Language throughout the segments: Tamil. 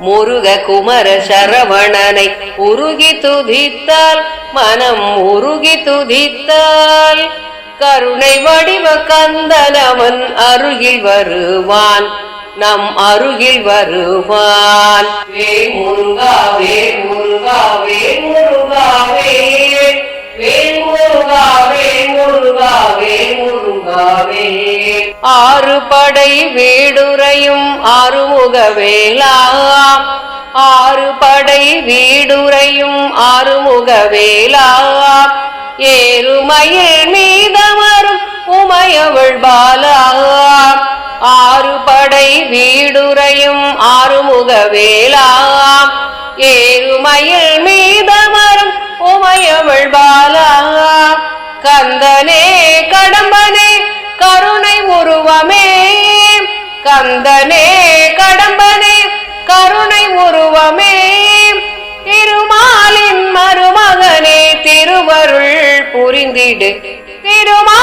முருக குமர சரவணனை உருகி துதித்தால் மனம் உருகி துதித்தால் கருணை வடிவ கந்தனவன் அருகில் வருவான் நம் அருகில் வருவான். ஆறு படை வீடுரையும் ஆறுமுக வேளா ஆறு படை வீடுரையும் ஆறுமுக வேளா ஏறுமயில் மீதமரும் உமையவள் பாலா. ஆறு படை வீடுரையும் ஆறுமுக வேளா ஏறுமயில் மீதமரும் கந்தனே கடம்பனே கருணை உருவமே. திருமாலின் மருமகனே திருவருள் புரிந்திடு. திருமா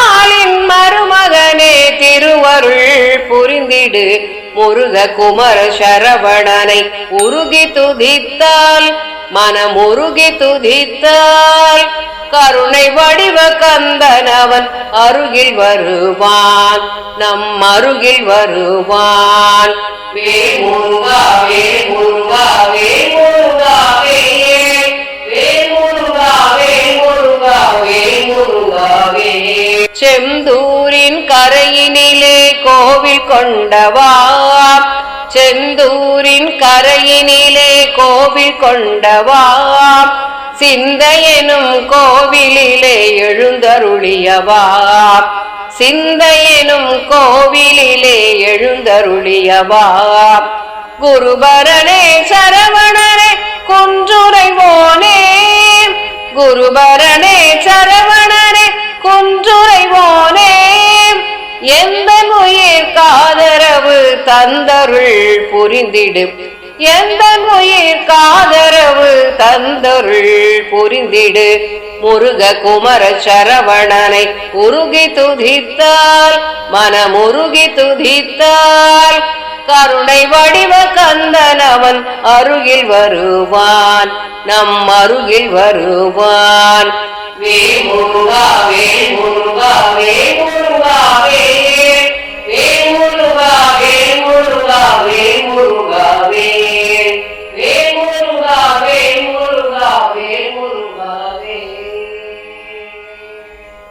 புரிந்திடு முருக குமர சரவணனை உருகி துதித்தால் மனம் உருகி துதித்தால் கருணை வடிவ கந்தனவன் அருகில் வருவான். நம் அருகில் வருவான். வே முருகா வே முருகா வே முருகா செந்தூரின் கரையினிலே கோவில் கொண்டவா? செந்தூரின் கரையினிலே கோவில் கொண்டவா? சிந்தையெனும் கோவிலிலே எழுந்தருளியவா? சிந்தையெனும் கோவிலிலே எழுந்தருளியவா? குருபரனே சரவணனே குன்றுரைவோனே. குருபரனே எந்த உயிர் காதரவு தந்தருள் புரிந்திடு எந்த உயிர் காதரவு தந்தருள் புரிந்திடு முருக குமர சரவணனை உருகி துதித்தால் மனமுருகி துதித்தால் கருணை வடிவ கந்தனவன் அருகில் வருவான் நம் அருகில் வருவான். வே முருகா வே முருகா வே